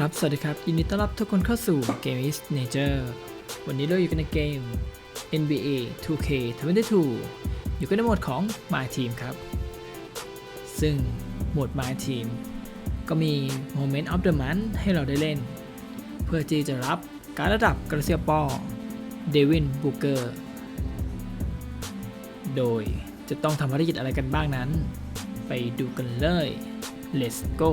ครับ สวัสดีครับ ยินดีต้อนรับทุกคนเข้าสู่ Game is Nature วันนี้เราอยู่กันในเกม NBA 2K22 อยู่กันในโหมดของ My Team ครับ ซึ่งโหมด My Team ก็มี Moment of the Month ให้เราได้เล่น เพื่อที่จะรับการระดับกระเซียปอเดวินบูเกอร์ โดยจะต้องทำภารกิจอะไรกันบ้างนั้น ไปดูกันเลย let's go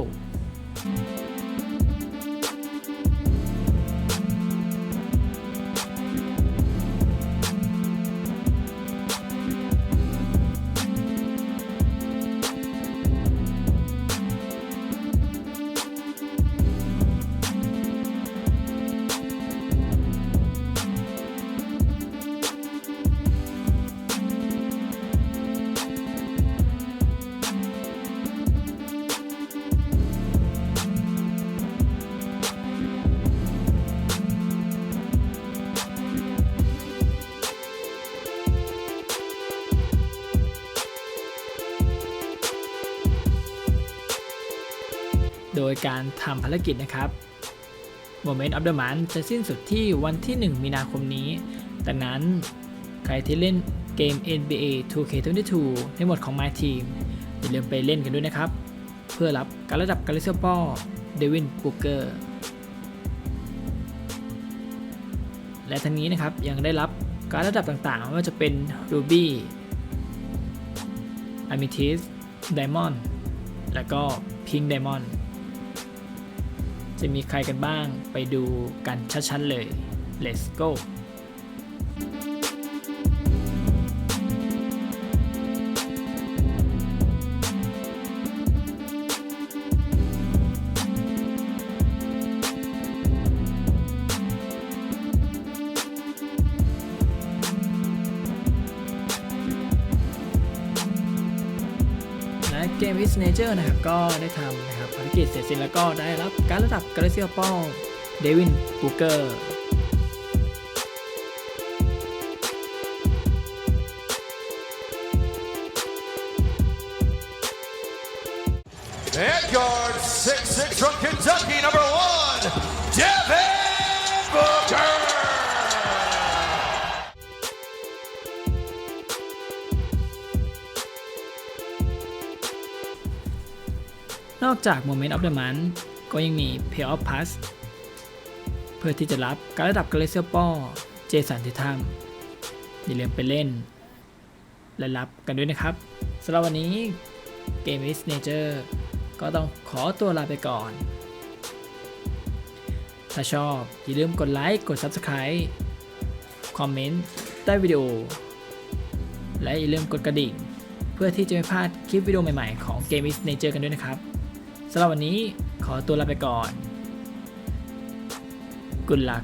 โดยการทำภารกิจนะครับ Moment of the Month จะสิ้นสุดที่วันที่ 1 มีนาคมนี้ ดังนั้นใครที่เล่นเกม NBA 2K22 ในหมดของ My Team อย่าลืมไปเล่นกันด้วยนะครับ เพื่อรับการระดับกาลิเซียปอเดวินบูเกอร์ และทั้งนี้นะครับยังได้รับการระดับต่างๆ ไม่ว่าจะเป็น Ruby Amethyst Diamond และก็ Pink Diamond จะมีใครกันบ้างไปดูกันชัดๆเลย let's go เกม Is Nature นะครับ ก็ได้ทำนะครับภารกิจเสร็จสิ้นแล้วก็ได้รับการระดับกระเซียป้องเดวินบูเกอร์ And guard six six from Kentucky, number นอกจาก Moment of the Month ก็ยังมี Pay of Pass เพื่อที่จะรับการระดับกระเซียปอเจสันทิทัมอย่าลืมไปเล่น และรับกันด้วยนะครับสำหรับวันนี้ Game is Nature ก็ต้องขอตัวลาไปก่อน ถ้าชอบอย่าลืมกดไลค์ กด Subscribe คอมเมนต์ใต้วิดีโอ และอย่าลืมกดกระดิ่ง เพื่อที่จะไม่พลาดคลิปวิดีโอใหม่ๆของ Game is Nature กันด้วยนะครับ สำหรับวันนี้ขอตัวลาไปก่อน Good luck